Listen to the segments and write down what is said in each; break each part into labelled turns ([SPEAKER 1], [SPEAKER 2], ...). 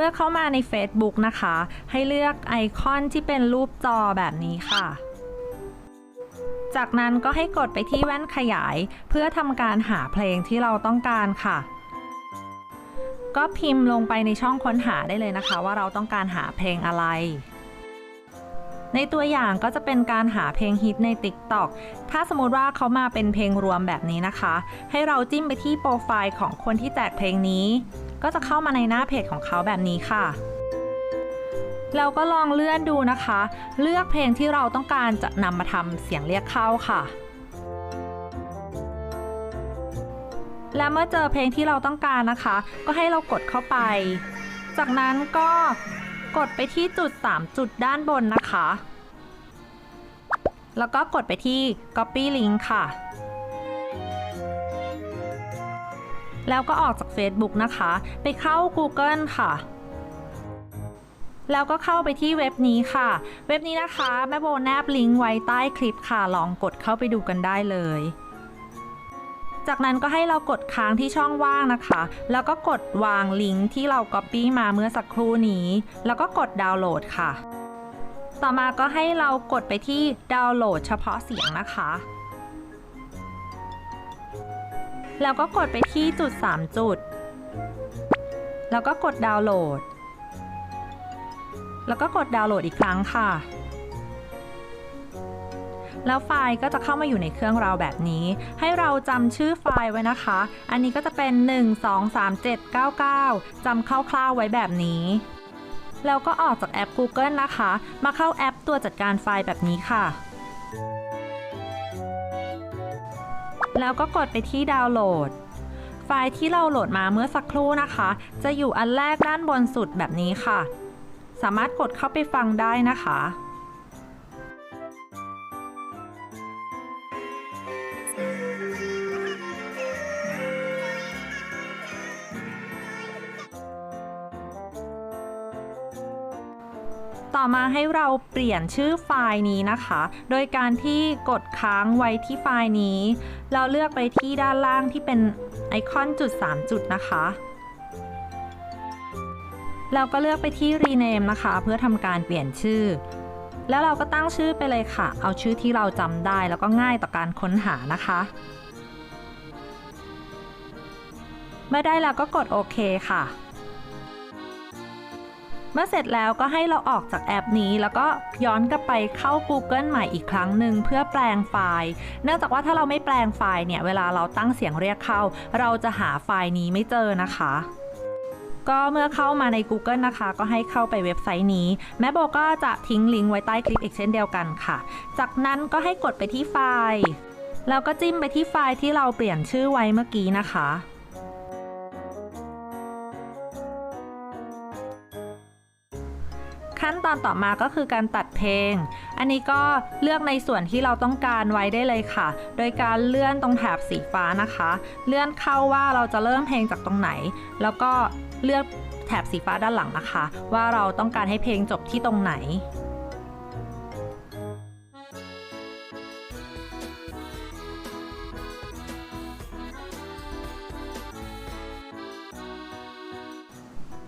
[SPEAKER 1] เมื่อเข้ามาใน Facebook นะคะ ให้เลือกไอคอนที่เป็นรูปจอแบบนี้ค่ะ จากนั้นก็ให้กดไปที่แว่นขยาย เพื่อทำการหาเพลงที่เราต้องการค่ะ ก็พิมพ์ลงไปในช่องค้นหาได้เลยนะคะ ว่าเราต้องการหาเพลงอะไรในตัวอย่างก็จะเป็นการหาเพลงฮิตใน TikTok ถ้าสมมติว่าเขามาเป็นเพลงรวมแบบนี้นะคะ ให้เราจิ้มไปที่โปรไฟล์ของคนที่แจกเพลงนี้ ก็จะเข้ามาในหน้าเพจของเขาแบบนี้ค่ะเราก็ลองเลื่อนดูนะคะ เลือกเพลงที่เราต้องการจะนำมาทำเสียงเรียกเข้าค่ะ และเมื่อเจอเพลงที่เราต้องการนะคะ ก็ให้เรากดเข้าไป จากนั้นก็กดไปที่จุด 3 จุดด้านบนนะคะ แล้วก็กดไปที่ copy link ค่ะ แล้วก็ออกจาก Facebook นะคะ ไปเข้า Google ค่ะแล้วก็เข้าไปที่เว็บนี้ค่ะ เว็บนี้นะคะ แม่โบแนบลิงก์ไว้ใต้คลิปค่ะ ลองกดเข้าไปดูกันได้เลย จากนั้นก็ให้เรากดค้างที่ช่องว่างนะคะ แล้วก็กดวางลิงก์ที่เรา Copy มาเมื่อสักครู่นี้ แล้วก็กดดาวน์โหลดค่ะ ต่อมาก็ให้เรากดไปที่ดาวน์โหลดเฉพาะเสียงนะคะ แล้วก็กดไปที่จุด 3 จุด แล้วก็กดดาวน์โหลด แล้วก็กดดาวน์โหลดอีกครั้งค่ะ แล้วไฟล์ก็จะเข้ามาอยู่ในเครื่องเราแบบนี้ ให้เราจำชื่อไฟล์ไว้นะคะ อันนี้ก็จะเป็น 1 2 3 7 9 9จำคร่าวๆไว้แบบนี้ แล้วก็ออกจากแอป Google นะคะ มาเข้าแอปตัวจัดการไฟล์แบบนี้ค่ะ แล้วก็กดไปที่ดาวน์โหลด ไฟล์ที่เราโหลดมาเมื่อสักครู่นะคะ จะอยู่อันแรกด้านบนสุดแบบนี้ค่ะ สามารถกดเข้าไปฟังได้นะคะ ต่อมาให้เราเปลี่ยนชื่อไฟล์นี้นะคะ โดยการที่กดค้างไว้ที่ไฟล์นี้ เราเลือกไปที่ด้านล่างที่เป็นไอคอนจุด 3 จุดนะคะเราก็เลือกไปที่ rename นะคะ เพื่อทำการเปลี่ยนชื่อ แล้วเราก็ตั้งชื่อไปเลยค่ะ เอาชื่อที่เราจำได้แล้วก็ง่ายต่อการค้นหานะคะ เมื่อได้แล้วก็กดโอเคค่ะ มื่อเสร็จแล้วก็ให้เราออกจากแอปนี้ แล้วก็ย้อนกลับไปเข้า Google ใหม่อีกครั้งหนึ่งเพื่อแปลงไฟล์ เนื่องจากว่าถ้าเราไม่แปลงไฟล์เนี่ยเวลาเราตั้งเสียงเรียกเข้า เราจะหาไฟล์นี้ไม่เจอนะคะก็เมื่อเข้ามาใน Google นะคะ ก็ให้เข้าไปเว็บไซต์นี้ แม่โบก็จะทิ้งลิงก์ไว้ใต้คลิปอีกเช่นเดียวกันค่ะ จากนั้นก็ให้กดไปที่ไฟล์ แล้วก็จิ้มไปที่ไฟล์ที่เราเปลี่ยนชื่อไว้เมื่อกี้นะคะ ตอนต่อมาก็คือการตัดเพลง อันนี้ก็เลือกในส่วนที่เราต้องการไว้ได้เลยค่ะ โดยการเลื่อนตรงแถบสีฟ้านะคะ เลื่อนเข้าว่าเราจะเริ่มเพลงจากตรงไหน แล้วก็เลือกแถบสีฟ้าด้านหลังนะคะ ว่าเราต้องการให้เพลงจบที่ตรงไหน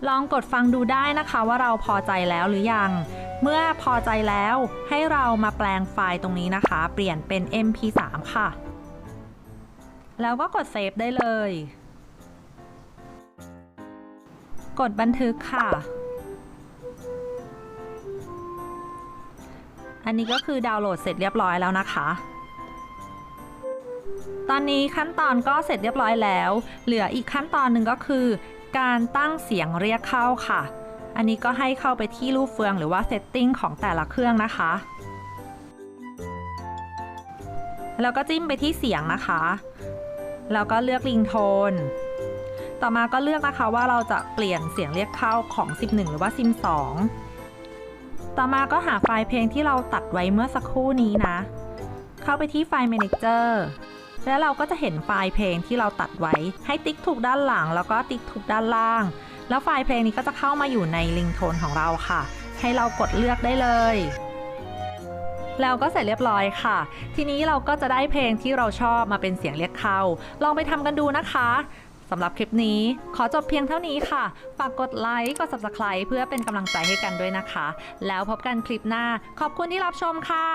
[SPEAKER 1] ลองกดฟังดูได้นะคะว่าเราพอใจแล้วหรือยัง เมื่อพอใจแล้วให้เรามาแปลงไฟล์ตรงนี้นะคะ เปลี่ยนเป็น mp3 ค่ะ แล้วก็กดเซฟได้เลย กดบันทึกค่ะ อันนี้ก็คือดาวน์โหลดเสร็จเรียบร้อยแล้วนะคะตอนนี้ขั้นตอนก็เสร็จเรียบร้อยแล้ว เหลืออีกขั้นตอนหนึ่งก็คือ การตั้งเสียงเรียกเข้าค่ะ อันนี้ก็ให้เข้าไปที่รูปเฟืองหรือว่าเซตติ้งของแต่ละเครื่องนะคะ แล้วก็จิ้มไปที่เสียงนะคะ แล้วก็เลือกลิงโทน ต่อมาก็เลือกนะคะว่าเราจะเปลี่ยนเสียงเรียกเข้าของซิม1หรือว่าซิม2ต่อมาก็หาไฟล์เพลงที่เราตัดไว้เมื่อสักครู่นี้นะ เข้าไปที่ไฟล์ Manager แล้วเราก็จะเห็นไฟล์เพลงที่เราตัดไว้ ให้ติ๊กถูกด้านหลัง แล้วก็ติ๊กถูกด้านล่าง แล้วไฟล์เพลงนี้ก็จะเข้ามาอยู่ในลิงโทนของเราค่ะ ให้เรากดเลือกได้เลยแล้วก็เสร็จเรียบร้อยค่ะ ทีนี้เราก็จะได้เพลงที่เราชอบมาเป็นเสียงเรียกเข้า ลองไปทำกันดูนะคะสำหรับคลิปนี้ ขอจบเพียงเท่านี้ค่ะ ฝากกดไลค์ กด subscribe เพื่อเป็นกำลังใจให้กันด้วยนะคะ แล้วพบกันคลิปหน้า ขอบคุณที่รับชมค่ะ